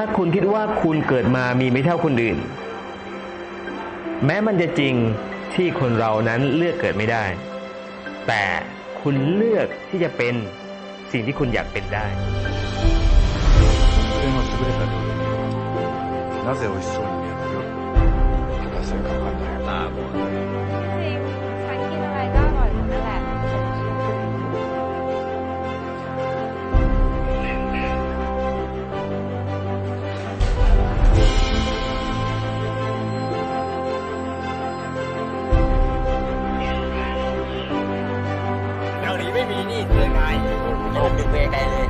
ถ้าคุณคิดว่าคุณเกิดมามีไม่เท่าคนอื่น แม้มันจะจริงที่คนเรานั้นเลือกเกิดไม่ได้ แต่คุณเลือกที่จะเป็นสิ่งที่คุณอยากเป็นได้ 俺の優れた料理人はなぜ美味しそうに見えるのよただそれかわか น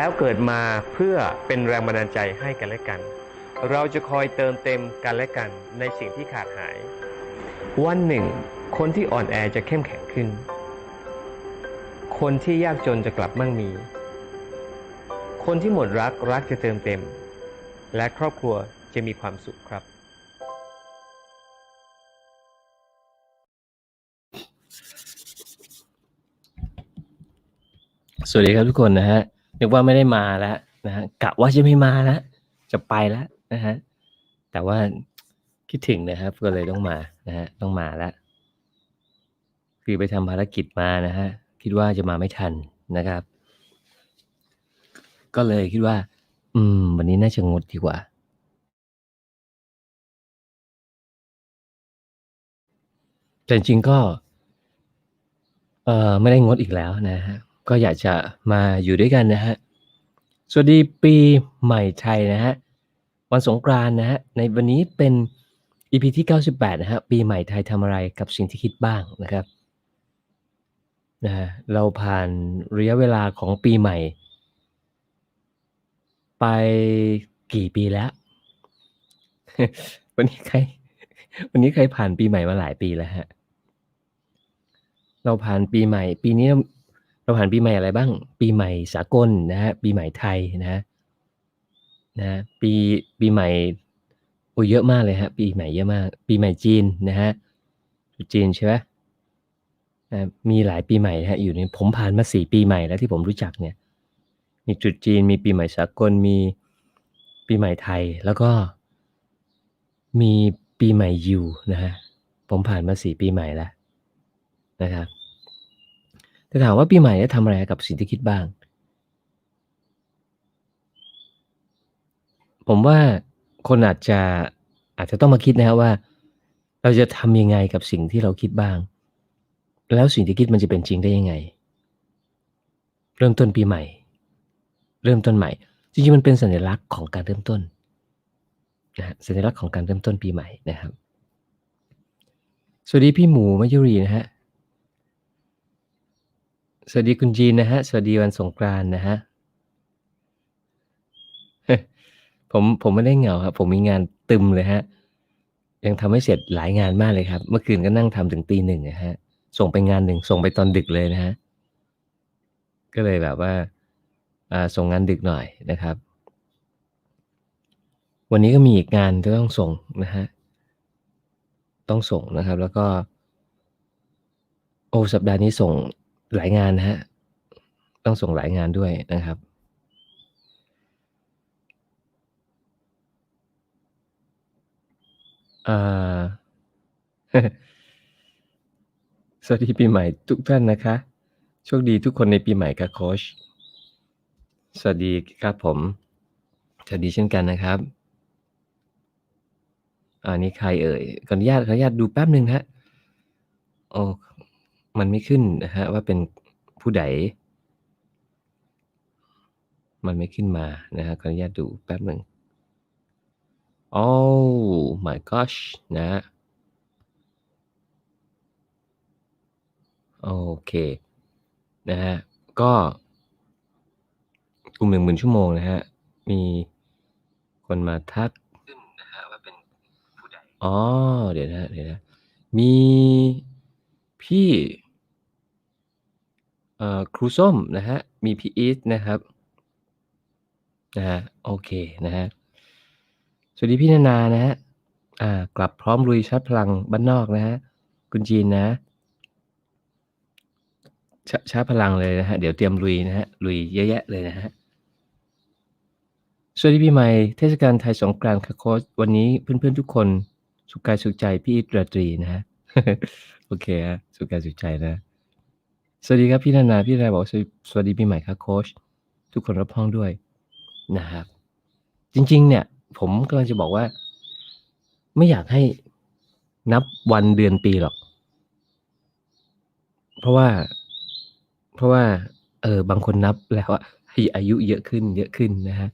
แล้วเกิดมาเพื่อเป็นแรงบันดาลใจให้กันและกัน เราจะคอยเติมเต็มกันและกันในสิ่งที่ขาดหาย วันหนึ่ง คนที่อ่อนแอจะเข้มแข็งขึ้น คนที่ยากจนจะกลับมั่งมี คนที่หมดรักรักจะเติมเต็ม และครอบครัวจะมีความสุขครับสวัสดีครับทุกคนนะฮะ นึกว่าไม่ได้มาแล้วนะฮะกะว่าจะไม่มาแล้วจะไปแล้วนะฮะแต่ว่าคิดถึงนะครับ ก็เลยต้องมานะฮะต้องมาแล้วคือไปทำภารกิจมานะฮะคิดว่าจะมาไม่ทันนะครับ ก็เลยคิดว่า อืม วันนี้น่าจะงดดีกว่า แต่จริงก็ เออไม่ได้งดอีกแล้วนะฮะ ก็อยากจะมาอยู่ด้วยกันนะฮะ สวัสดีปีใหม่ไทยนะฮะ วันสงกรานนะฮะ ในวันนี้เป็น EP ที่ 98 นะฮะ ปีใหม่ไทยทำอะไรกับสิ่งที่คิดบ้างนะครับนะฮะเราผ่านระยะเวลาของปีใหม่ ไปกี่ปีแล้ว วันนี้ใคร วันนี้ใครผ่านปีใหม่มาหลายปีแล้วฮะ เราผ่านปีใหม่ ปีนี้ เราผ่านปีใหม่อะไรบ้าง ปีใหม่สากลนะฮะปีใหม่ไทยนะนะปีปีใหม่โอ้เยอะมากเลยฮะปีใหม่เยอะมาก ปีใหม่จีนนะฮะจีนใช่ไหมนะมีหลายปีใหม่ฮะอยู่ในผมผ่านมาสี่ปีใหม่แล้วที่ผมรู้จักเนี่ย มีตรุษจีนมีปีใหม่สากลมีปีใหม่ไทยแล้วก็ มีปีใหม่ยูนะฮะผมผ่านมาสี่ปีใหม่แล้วนะครับ แต่ถามว่าปีใหม่เนี่ยทำอะไรกับสิ่งที่คิดบ้าง ผมว่าคนอาจจะอาจจะต้องมาคิดนะครับว่า เราจะทำยังไงกับสิ่งที่เราคิดบ้าง แล้วสิ่งที่คิดมันจะเป็นจริงได้ยังไง เริ่มต้นปีใหม่ เริ่มต้นใหม่ จริงๆมันเป็นสัญลักษณ์ของการเริ่มต้นนะฮะสัญลักษณ์ของการเริ่มต้นปีใหม่นะครับ สวัสดีพี่หมูมายุรีนะฮะ สวัสดีคุณจีนนะฮะ สวัสดีวันสงกรานต์นะฮะ ผมผมไม่ได้เหงาครับ ผมมีงานตึมเลยฮะ ยังทำให้เสร็จหลายงานมากเลยครับ เมื่อคืนก็นั่งทำถึงตีหนึ่งนะฮะ ส่งไปงานหนึ่ง ส่งไปตอนดึกเลยนะฮะ ก็เลยแบบว่าอ่าส่งงานดึกหน่อยนะครับ วันนี้ก็มีอีกงานที่ต้องส่งนะฮะ ต้องส่งนะครับ แล้วก็ โอ้สัปดาห์นี้ส่ง หลายงานนะฮะ ต้องส่งหลายงานด้วยนะครับ สวัสดีปีใหม่ทุกท่านนะคะ โชคดีทุกคนในปีใหม่ค่ะโค้ช สวัสดีครับผม สวัสดีเช่นกันนะครับ อันนี้ใครเอ่ย ขออนุญาตขออนุญาตดูแป๊บหนึ่งนะฮะ โอ้ มันไม่ขึ้นนะฮะว่าเป็นผู้ใด มันไม่ขึ้นมานะฮะขออนุญาตดูแป๊บหนึ่ง Oh my gosh นะฮะโอเคนะฮะก็กลุ่มหนึ่งหมื่นชั่วโมงนะฮะ มีคนมาทักอ๋อ เดี๋ยวนะ เดี๋ยวนะ มีพี่ เอ่อครูส้มนะครับมีพี่อีทนะครับ นะครับโอเคนะครับสวัสดีพี่นานานะครับอ่า กลับพร้อมลุยชาร์จพลังบ้านนอกนะครับคุณจีนนะชชาร์จพลังเลยนะครับเดี๋ยวเตรียมลุยนะครับลุยเยอะแยะเลยนะครับสวัสดีปีใหม่ เทศกาลไทยสงกรานต์ค่ะโค้ชวันนี้เพื่อนๆทุกคนสุขกายสุขใจพี่อีทราตรีนะครับโอเคครับสุขกายสุขใจนะ สวัสดีครับพี่นานาพี่นานาบอกว่าสวัสดีปีใหม่ค่ะโค้ชทุกคนรอบห้องด้วยนะครับ จริง ๆ เนี่ย ผมกำลังจะบอกว่า ไม่อยากให้นับวันเดือนปีหรอก เพราะว่า เพราะว่า เออบางคนนับแล้วอะอายุเยอะขึ้น เยอะขึ้นนะครับ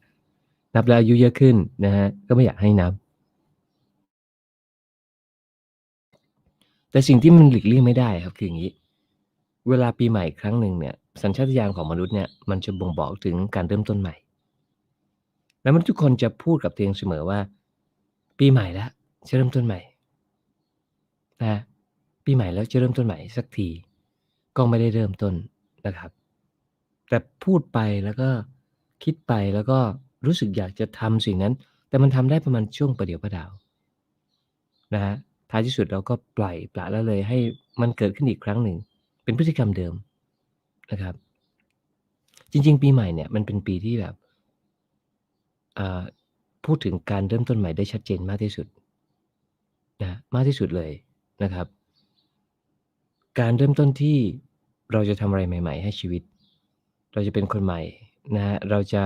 นับแล้วอายุเยอะขึ้นนะครับก็ไม่อยากให้นับ แต่สิ่งที่มันหลีกเลี่ยงไม่ได้ครับคืออย่างงี้ เวลาปีใหม่ครั้งหนึ่งเนี่ย สัญชาตญาณของมนุษย์เนี่ยมันจะบ่งบอกถึงการเริ่มต้นใหม่ แล้วมนุษย์ทุกคนจะพูดกับตัวเองเสมอว่า ปีใหม่แล้วจะเริ่มต้นใหม่นะปีใหม่แล้วจะเริ่มต้นใหม่สักที ก็ไม่ได้เริ่มต้นนะครับ แต่พูดไปแล้วก็คิดไปแล้วก็รู้สึกอยากจะทำสิ่งนั้น แต่มันทำได้ประมาณช่วงประเดี๋ยวประดาวนะครับท้ายที่สุดเราก็ปล่อยปละละเลยให้มันเกิดขึ้นอีกครั้งหนึ่ง เป็นพฤติกรรมเดิมนะครับ จริง ๆ ปีใหม่เนี่ยมันเป็นปีที่แบบพูดถึงการเริ่มต้นใหม่ได้ชัดเจนมากที่สุดนะมากที่สุดเลยนะครับ การเริ่มต้นที่เราจะทำอะไรใหม่ ๆ ให้ชีวิต เราจะเป็นคนใหม่นะเราจะ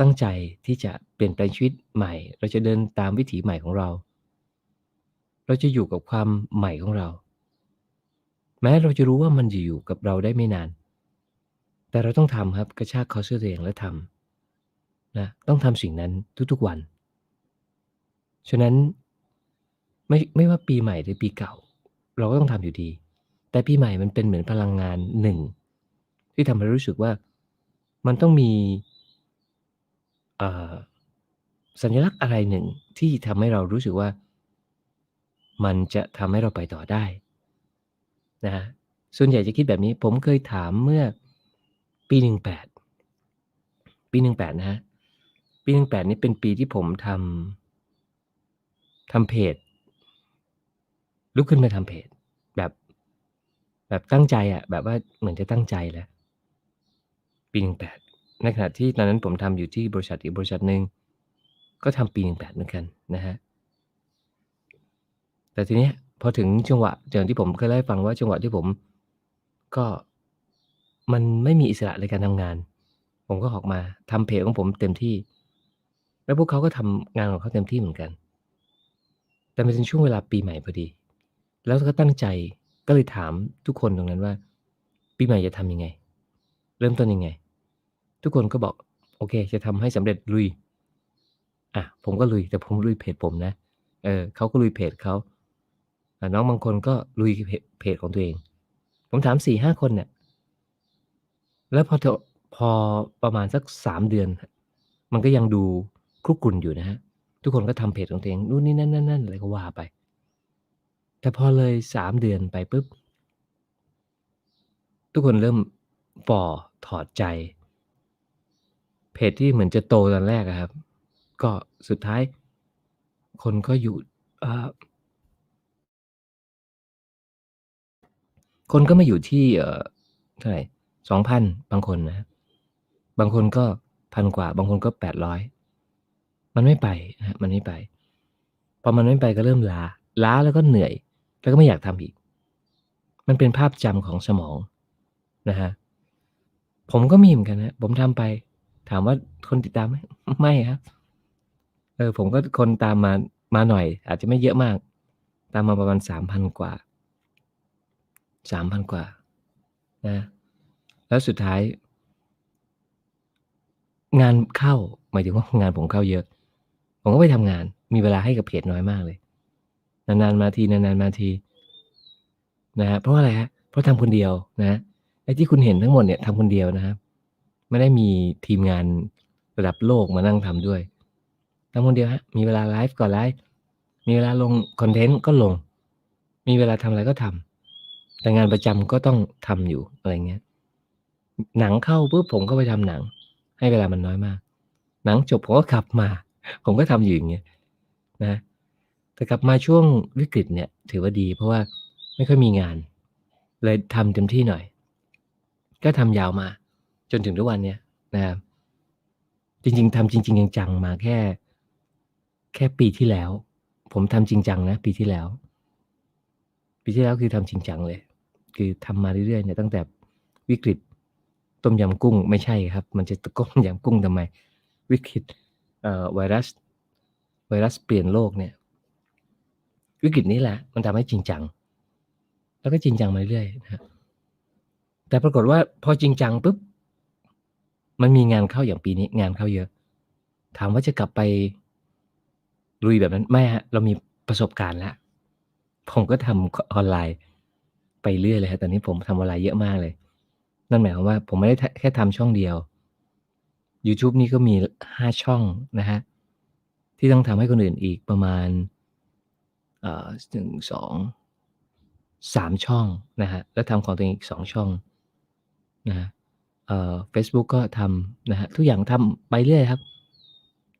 ตั้งใจที่จะเปลี่ยนแปลงชีวิตใหม่ เราจะเดินตามวิถีใหม่ของเรา เราจะอยู่กับความใหม่ของเรา แม้เราจะรู้ว่ามันจะอยู่กับเราได้ไม่นาน แต่เราต้องทำครับกระชากคอเสื้อตัวเองแล้วทำนะต้องทำสิ่งนั้นทุกๆวัน ฉะนั้นไม่ไม่ว่าปีใหม่หรือปีเก่า เราก็ต้องทำอยู่ดี แต่ปีใหม่มันเป็นเหมือนพลังงานหนึ่ง ที่ทำให้รู้สึกว่ามันต้องมีสัญลักษณ์อะไรหนึ่งที่ทำให้เรารู้สึกว่า มันจะทำให้เราไปต่อได้ นะครับส่วนใหญ่จะคิดแบบนี้ ผมเคยถามเมื่อปี18ปี18นะครับปี18นี่เป็นปีที่ผมทำทำเพจ ลุกขึ้นมาทำเพจ แบบ แบบตั้งใจอะแบบว่าเหมือนจะตั้งใจแล้ว ปี18ในขณะที่ตอนนั้นผมทำอยู่ที่บริษัทอีกบริษัทหนึ่งก็ทำปี18เหมือนกันนะครับแต่ทีเนี้ย พอถึงจังหวะอย่างที่ผมเคยเล่าให้ฟังว่าจังหวะที่ผม ก็มันไม่มีอิสระในการทำงาน ผมก็ออกมาทำเพจของผมเต็มที่ แล้วพวกเขาก็ทำงานของเขาเต็มที่เหมือนกัน แต่มันเป็นช่วงเวลาปีใหม่พอดี แล้วก็ตั้งใจก็เลยถามทุกคนตรงนั้นว่า ปีใหม่จะทำยังไง เริ่มต้นยังไง ทุกคนก็บอก โอเค จะทำให้สำเร็จลุย อะผมก็ลุยแต่ผมลุยเพจผมนะ เออเขาก็ลุยเพจเขา น้องบางคนก็ลุยเพจของตัวเอง ผมถาม4-5คนเนี่ยแล้วพอพอประมาณสัก3เดือน มันก็ยังดูครุกรุ่นอยู่นะครับทุกคนก็ทำเพจของตัวเองนู่นนี่นั่นนั่นอะไรก็ว่าไป แต่พอเลย3เดือนไปปุ๊บ ทุกคนเริ่มฝ่อถอดใจ เพจที่เหมือนจะโตตอนแรกอะครับ ก็สุดท้าย คนก็อยู่ คนก็มาอยู่ที่เอ่อเท่าไร2,000บางคนนะ บางคนก็1,000กว่า บางคนก็800มันไม่ไปนะมันไม่ไปพอมันไม่ไปก็เริ่มล้าล้าแล้วก็เหนื่อย แล้วก็ไม่อยากทำอีก มันเป็นภาพจำของสมองนะครับผมก็มีเหมือนกันนะผมทำไป ถามว่าคนติดตามไหม?ไม่ครับเออผมก็คนตามมามาหน่อย อาจจะไม่เยอะมาก ตามมาประมาณ3,000กว่า 3,000กว่านะแล้วสุดท้าย งานเข้าหมายถึงว่างานผมเข้าเยอะ ผมก็ไปทำงาน มีเวลาให้กับเพจน้อยมากเลย นานๆมาทีนานๆมาทีนะครับเพราะว่าอะไรครับเพราะทำคนเดียวนะไอ้ที่คุณเห็นทั้งหมดเนี่ยทำคนเดียวนะครับไม่ได้มีทีมงานระดับโลกมานั่งทำด้วยทำคนเดียวครับมีเวลาไลฟ์ก็ไลฟ์มมีเวลาลงคอนเทนต์ก็ลง มีเวลาทำอะไรก็ทำ แต่งานประจำก็ต้องทำอยู่อะไรเงี้ย หนังเข้าปุ๊บผมก็ไปทำหนัง ให้เวลามันน้อยมาก หนังจบผมก็กลับมา ผมก็ทำอยู่อย่างเงี้ยนะแต่กลับมาช่วงวิกฤตเนี่ย ถือว่าดี เพราะว่าไม่ค่อยมีงาน เลยทำเต็มที่หน่อย ก็ทำยาวมา จนถึงทุกวันเนี้ยนะครับจริง ๆทำจริง ๆ จังๆมาแค่ แค่ปีที่แล้ว ผมทำจริงจังนะปีที่แล้ว ปีที่แล้วคือทำจริงจังเลย คือทำมาเรื่อยๆเนี่ยตั้งแต่วิกฤตต้มยำกุ้งไม่ใช่ครับ มันจะต้มยำกุ้งทำไม วิกฤตเอ่อไวรัสไวรัสเปลี่ยนโลกเนี่ย วิกฤตนี้แหละ มันทำให้จริงจัง แล้วก็จริงจังมาเรื่อยนะฮะแต่ปรากฏว่าพอจริงจังปุ๊บมันมีงานเข้าอย่างปีนี้ งานเข้าเยอะ ถามว่าจะกลับไปลุยแบบนั้นไม่ฮะเรามีประสบการณ์แล้วผมก็ทำออนไลน์ ไปเรื่อยเลยครับตอนนี้ผมทำออนไลน์เยอะมากเลย นั่นหมายความว่าผมไม่ได้แค่ทำช่องเดียว YouTube นี่ก็มีห้าช่องนะฮะที่ต้องทำให้คนอื่นอีกประมาณเอ่อหนึ่งสองสามช่องนะฮะแล้วทำของตัวเองอีกสองช่องนะฮะเอ่อ Facebook ก็ทำนะฮะทุกอย่างทำไปเรื่อยครับ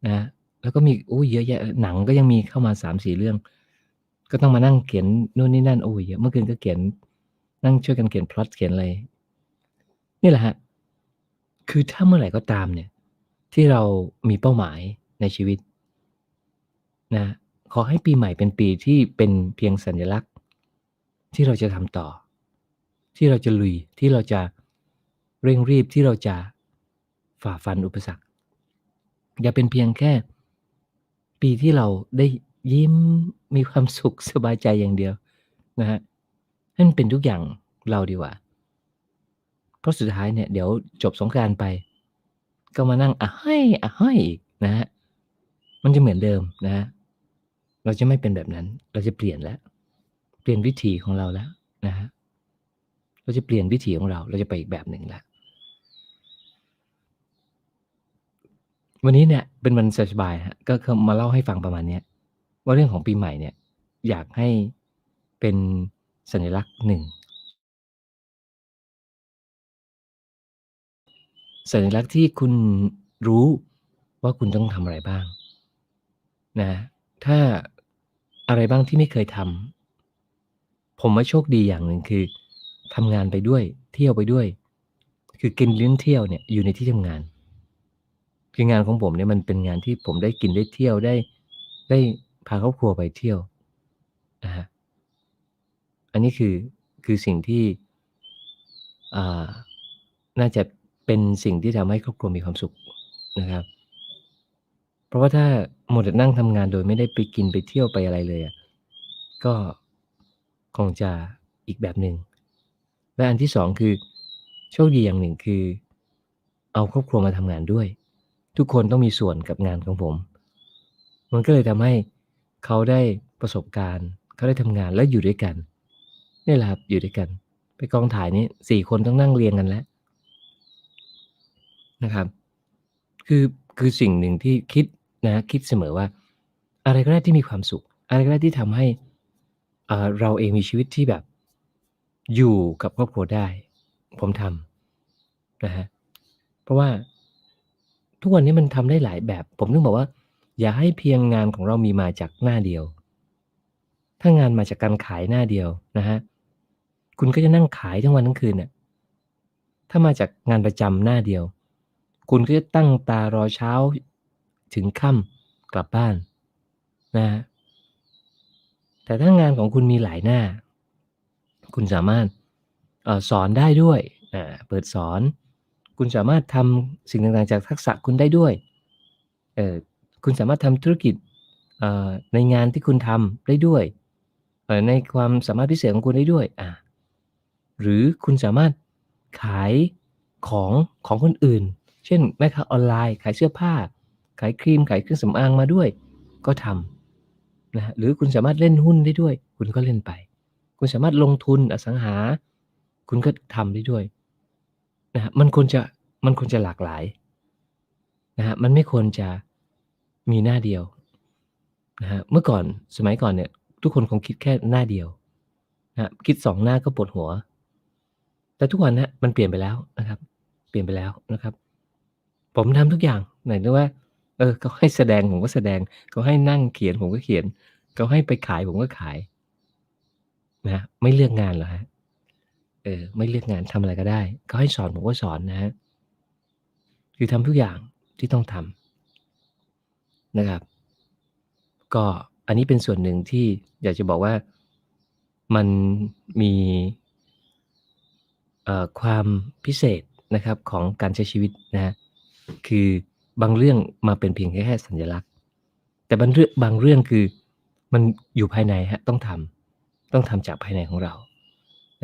นะฮะแล้วก็มีอู้เยอะแยะหนังก็ยังมีเข้ามาสามสี่เรื่อง ก็ต้องมานั่งเขียนนู่นนี่นั่นโอ้ยเยอะเมื่อคืนก็เขียน นั่งช่วยกันเขียนพล็อตเขียนอะไรนี่แหละฮะคือถ้าเมื่อไหร่ก็ตามเนี่ย ที่เรามีเป้าหมายในชีวิตนะขอให้ปีใหม่เป็นปีที่เป็นเพียงสัญลักษณ์ ที่เราจะทำต่อ ที่เราจะลุยที่เราจะเร่งรีบที่เราจะฝ่าฟันอุปสรรค อย่าเป็นเพียงแค่ ปีที่เราได้ยิ้มมีความสุขสบายใจอย่างเดียวนะฮะ ให้มันเป็นทุกอย่างเราดีกว่า เพราะสุดท้ายเนี่ย เดี๋ยวจบสงกานต์ไป ก็มานั่งอะให้อะให้อีกนะฮะมันจะเหมือนเดิมนะฮะเราจะไม่เป็นแบบนั้น เราจะเปลี่ยนแล้ว เปลี่ยนวิถีของเราแล้วนะฮะเราจะเปลี่ยนวิถีของเรา เราจะไปอีกแบบหนึ่งแล้ววันนี้เนี่ยเป็นวันสบายฮะก็คือมาเล่าให้ฟังประมาณเนี้ยว่าเรื่องของปีใหม่เนี่ย อยากให้เป็น สัญลักษณ์หนึ่งสัญลักษณ์ที่คุณรู้ว่าคุณต้องทำอะไรบ้างนะถ้าอะไรบ้างที่ไม่เคยทำผมว่าโชคดีอย่างหนึ่งคือทำงานไปด้วยเที่ยวไปด้วย คือกินเลี้ยงเที่ยวเนี่ยอยู่ในที่ทำงาน คืองานของผมเนี่ยมันเป็นงานที่ผมได้กินได้เที่ยวได้ได้พาครอบครัวไปเที่ยวนะฮะ อันนี้คือคือสิ่งที่น่าจะเป็นสิ่งที่ทำให้ครอบครัวมีความสุขนะครับ เพราะว่าถ้าหมดนั่งทำงานโดยไม่ได้ไปกินไปเที่ยวไปอะไรเลยอะก็คงจะอีกแบบหนึ่งและอันที่สองคือโชคดีอย่างหนึ่งคือ เอาครอบครัวมาทำงานด้วย ทุกคนต้องมีส่วนกับงานของผม มันก็เลยทำให้เขาได้ประสบการณ์ เขาได้ทำงานแล้วอยู่ด้วยกัน นี่แหละครับอยู่ด้วยกัน ไปกองถ่ายนี้สี่คนต้องนั่งเรียงกันแล้วนะครับ คือคือสิ่งหนึ่งที่คิดนะ คิดเสมอว่า อะไรก็ได้ที่มีความสุข อะไรก็ได้ที่ทำให้อ่าเราเองมีชีวิตที่แบบ อยู่กับครอบครัวได้ ผมทำนะฮะเพราะว่าทุกวันนี้มันทำได้หลายแบบ ผมถึงบอกว่า อย่าให้เพียงงานของเรามีมาจากหน้าเดียว ถ้างานมาจากการขายหน้าเดียวนะฮะ คุณก็จะนั่งขายทั้งวันทั้งคืนเนี่ยถ้ามาจากงานประจำหน้าเดียว คุณก็จะตั้งตารอเช้าถึงค่ำกลับบ้านนะฮะแต่ถ้างานของคุณมีหลายหน้า คุณสามารถออสอนได้ด้วยเปิดสอน คุณสามารถทำสิ่งต่างๆจากทักษะคุณได้ด้วยเออคุณสามารถทำธุรกิจในงานที่คุณทำได้ด้วยในความสามารถพิเศษของคุณได้ด้วยอ่า หรือคุณสามารถขายของของคนอื่น เช่นแม่ค้าออนไลน์ ขายเสื้อผ้า ขายครีม ขายเครื่องสำอางมาด้วย ก็ทำนะฮะหรือคุณสามารถเล่นหุ้นได้ด้วย คุณก็เล่นไป คุณสามารถลงทุนอสังหา คุณก็ทำได้ด้วยนะฮะมันควรจะมันควรจะหลากหลายนะฮะมันไม่ควรจะมีหน้าเดียวนะฮะเมื่อก่อนสมัยก่อนเนี่ยทุกคนคงคิดแค่หน้าเดียวนะคิดสองหน้าก็ปวดหัว แต่ทุกวันนะมันเปลี่ยนไปแล้วนะครับ เปลี่ยนไปแล้วนะครับ ผมทำทุกอย่างไหนนึกว่า เออเขาให้แสดงผมก็แสดงเขาให้นั่งเขียนผมก็เขียนเขาให้ไปขายผมก็ขาย นะไม่เลือกงานเหรอฮะเออ ไม่เลือกงานทำอะไรก็ได้เขาให้สอนผมก็สอนนะฮะคือทำทุกอย่างที่ต้องทำนะครับ ก็อันนี้เป็นส่วนหนึ่งที่อยากจะบอกว่ามันมี ความพิเศษนะครับของการใช้ชีวิตนะคือบางเรื่องมาเป็นเพียงแค่สัญลักษณ์ แต่บางเรื่องบางเรื่องคือมันอยู่ภายในฮะต้องทำต้องทำจากภายในของเรา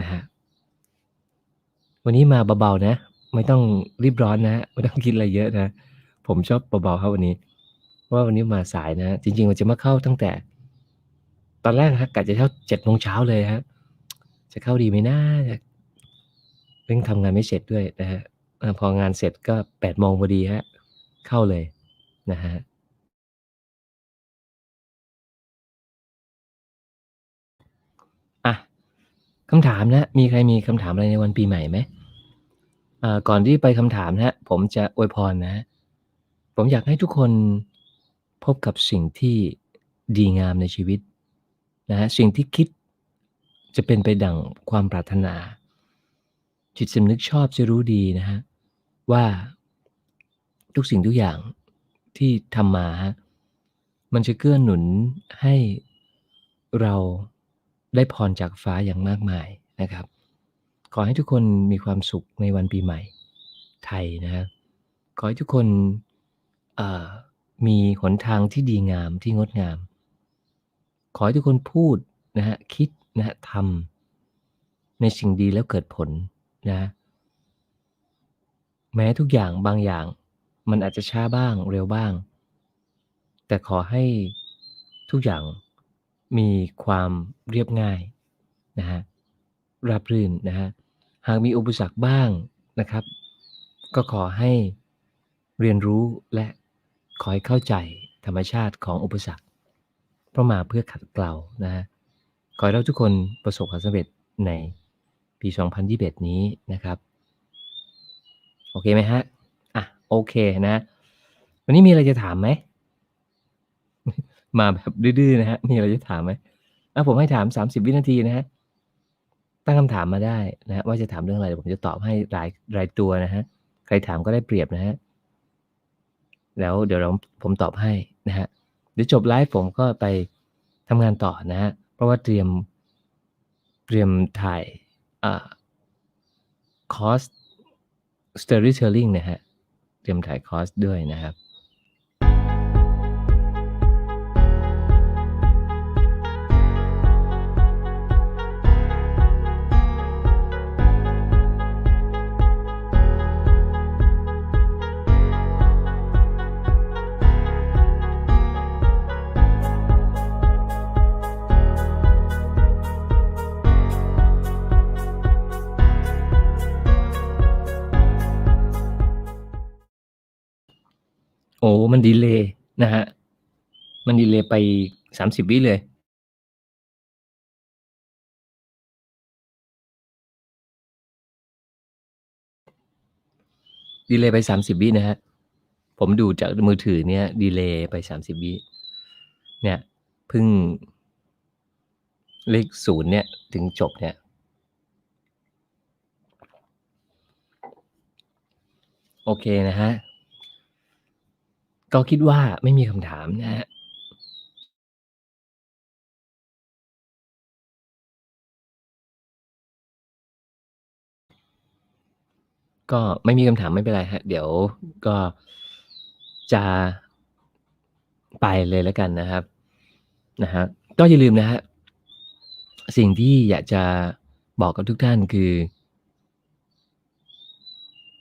นะฮะวันนี้มาเบาๆนะ ไม่ต้องรีบร้อนนะไม่ต้องคิดอะไรเยอะนะ ผมชอบเบาๆครับวันนี้ว่าวันนี้มาสายนะ จริงๆมันจะมาเข้าตั้งแต่ ตอนแรกฮะกะจะเข้าเจ็ดโมงเช้าเลยฮะจะเข้าดีไหมนะ เร่งทำงานไม่เสร็จด้วยนะฮะอ่พองานเสร็จก็แปดโมงพอดีฮะเข้าเลยนะฮะอะคำถามนะ มีใครมีคำถามอะไรในวันปีใหม่ไหมอ่าก่อนที่ไปคำถามนะผมจะอวยพรนะฮะผมอยากให้ทุกคนพบกับสิ่งที่ดีงามในชีวิตนะฮะสิ่งที่คิดจะเป็นไปดั่งความปรารถนา จิตสำนึกชอบจะรู้ดีนะฮะว่าทุกสิ่งทุกอย่างที่ทำมาฮะมันจะเกื้อหนุนให้เราได้พรจากฟ้าอย่างมากมายนะครับ ขอให้ทุกคนมีความสุขในวันปีใหม่ไทยนะฮะขอให้ทุกคนมีหนทางที่ดีงามที่งดงาม ขอให้ทุกคนพูดนะฮะคิดนะฮะทำในสิ่งดีแล้วเกิดผล นะแม้ทุกอย่างบางอย่าง มันอาจจะช้าบ้างเร็วบ้าง แต่ขอให้ทุกอย่างมีความเรียบง่ายนะฮะราบรื่นนะฮะหากมีอุปสรรคบ้างนะครับ ก็ขอให้เรียนรู้และขอให้เข้าใจธรรมชาติของอุปสรรคเพราะมาเพื่อขัดเกลานะฮะขอให้เราทุกคนประสบความสำเร็จใน ปี 2021 นี้นะครับ โอเคไหมฮะ อะ โอเคนะ วันนี้มีอะไรจะถามไหม มาแบบดื้อๆนะฮะ มีอะไรจะถามไหมอะผมให้ถาม 30 วินาทีนะฮะ ตั้งคำถามมาได้นะฮะว่าจะถามเรื่องอะไรเดี๋ยวผมจะตอบให้รายรายตัวนะฮะ ใครถามก็ได้เปรียบนะฮะ แล้วเดี๋ยวเราผมตอบให้นะฮะ เดี๋ยวจบไลฟ์ผมก็ไปทำงานต่อนะฮะ เพราะว่าเตรียมเตรียมถ่าย คอร์ส storytelling นะฮะ เตรียมถ่ายคอร์สด้วยนะครับ มันดีเลย์นะฮะ มันดีเลย์ไป30วิเลยดีเลย์ไป30วินะฮะ ผมดูจากมือถือเนี่ยดีเลย์ไป30วิเนี่ยเพิ่งเลข0เนี่ยถึงจบเนี่ย โอเคนะฮะ ก็คิดว่าไม่มีคำถามนะฮะก็ไม่มีคำถามไม่เป็นไรครับ เดี๋ยวก็จะไปเลยแล้วกันนะครับนะฮะก็อย่าลืมนะฮะสิ่งที่อยากจะบอกกับทุกท่านคือ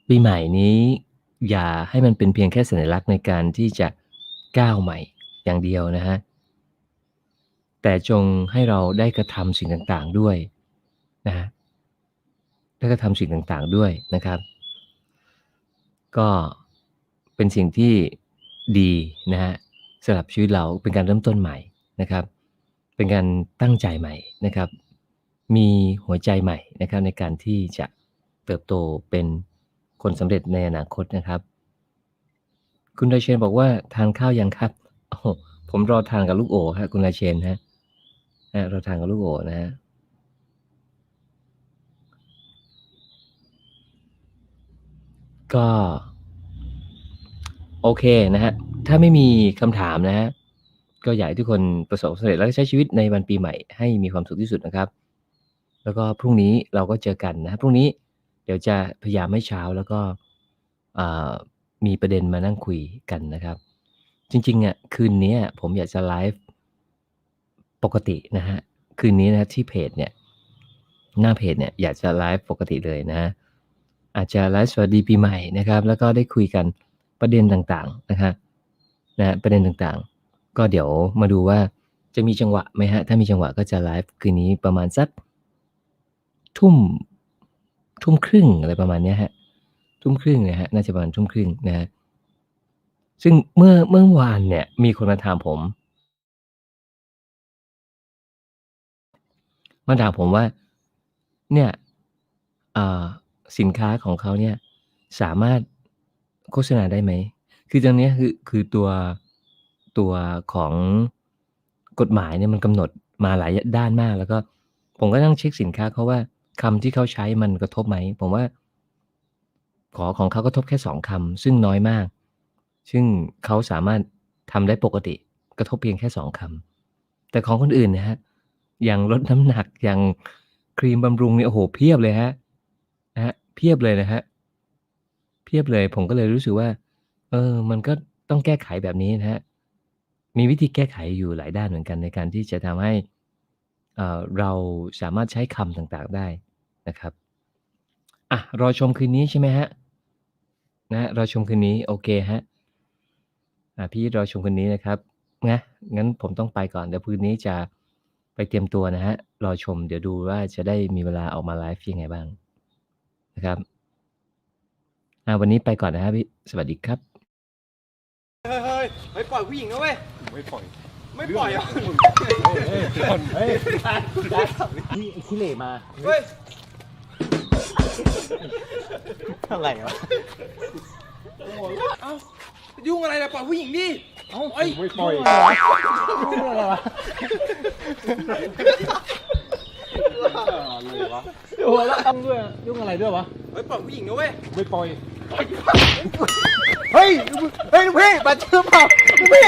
ปีใหม่นี้ อย่าให้มันเป็นเพียงแค่สัญลักษณ์ในการที่จะก้าวใหม่อย่างเดียวนะฮะ แต่จงให้เราได้กระทำสิ่งต่างๆด้วยนะฮะได้กระทำสิ่งต่างๆด้วยนะครับ ก็เป็นสิ่งที่ดีนะฮะสำหรับชีวิตเราเป็นการเริ่มต้นใหม่นะครับ เป็นการตั้งใจใหม่นะครับ มีหัวใจใหม่นะครับในการที่จะเติบโตเป็น คนสำเร็จในอนาคตนะครับ คุณราเชนบอกว่าทานข้าวยังครับโอ้ผมรอทานกับลูกโอครับคุณราเชนฮะนะเราทานกับลูกโอนะฮะก็ โอเคนะฮะถ้าไม่มีคำถามนะฮะก็อยากให้ทุกคนประสบความสำเร็จแล้วก็ใช้ชีวิตในวันปีใหม่ให้มีความสุขที่สุดนะครับ แล้วก็พรุ่งนี้เราก็เจอกันนะพรุ่งนี้ เดี๋ยวจะพยายามให้เช้าแล้วก็มีประเด็นมานั่งคุยกันนะครับ จริงๆอะคืนนี้ผมอยากจะไลฟ์ปกตินะฮะคืนนี้นะที่เพจเนี่ยหน้าเพจเนี่ยอยากจะไลฟ์ปกติเลยนะฮะอาจจะไลฟ์สวัสดีปีใหม่นะครับ แล้วก็ได้คุยกันประเด็นต่างๆนะครับนะประเด็นต่างๆ ก็เดี๋ยวมาดูว่าจะมีจังหวะไหมฮะถ้ามีจังหวะก็จะไลฟ์คืนนี้ประมาณสักทุ่ม ทุ่มครึ่งอะไรประมาณนี้ฮะทุ่มครึ่งนะฮะน่าจะประมาณทุ่มครึ่งนะฮะซึ่งเมื่อเมื่อวานเนี่ย มีคนมาถามผมมาถามผมว่า เนี่ยอ่าสินค้าของเขาเนี่ย สามารถโฆษณาได้ไหม คือตรงนี้คือคือตัวตัวของกฎหมายเนี่ยมันกำหนดมาหลายด้านมาก แล้วก็ผมก็ต้องเช็คสินค้าเขาว่า คำที่เขาใช้มันกระทบไหม ผมว่า ขอของเขากระทบแค่สองคำซึ่งน้อยมาก ซึ่งเขาสามารถทำได้ปกติ กระทบเพียงแค่สองคำแต่ของคนอื่นนะฮะอย่างลดน้ำหนักอย่างครีมบำรุงเนี่ยโอ้โหเพียบเลยฮะนะฮะเพียบเลยนะฮะเพียบเลย ผมก็เลยรู้สึกว่า เออ มันก็ต้องแก้ไขแบบนี้นะฮะมีวิธีแก้ไขอยู่หลายด้านเหมือนกันในการที่จะทำให้ เอ่อเราสามารถใช้คำต่างๆได้นะครับอะรอชมคืนนี้ใช่ไหมฮะนะรอชมคืนนี้โอเคฮะอะพี่รอชมคืนนี้นะครับนะงั้นผมต้องไปก่อนเดี๋ยวคืนนี้จะไปเตรียมตัวนะฮะรอชมเดี๋ยวดูว่าจะได้มีเวลาออกมาไลฟ์ยังไงบ้างนะครับอะวันนี้ไปก่อนนะฮะพี่สวัสดีครับ เฮ้ยเฮ้ยเฮ้ยปล่อยผู้หญิงนะเว้ย ไม่ปล่อย ไม่ปล่อยอะเฮ้ยนี่ขี้เหร่มา เฮ้ย อะไรวะเอ้ายุ่งอะไรล่ะปล่อยผู้หญิงดิเอ้าเอ้ยไม่ปล่อยยุ่งอะไรวะโอ้โหแล้วทำด้วยยุ่งอะไรด้วยวะ เฮ้ยปล่อยผู้หญิงนะเว้ย ไม่ปล่อย เฮ้ย เฮ้ยลูกพี่บาดเจ็บเปล่าลูกพี่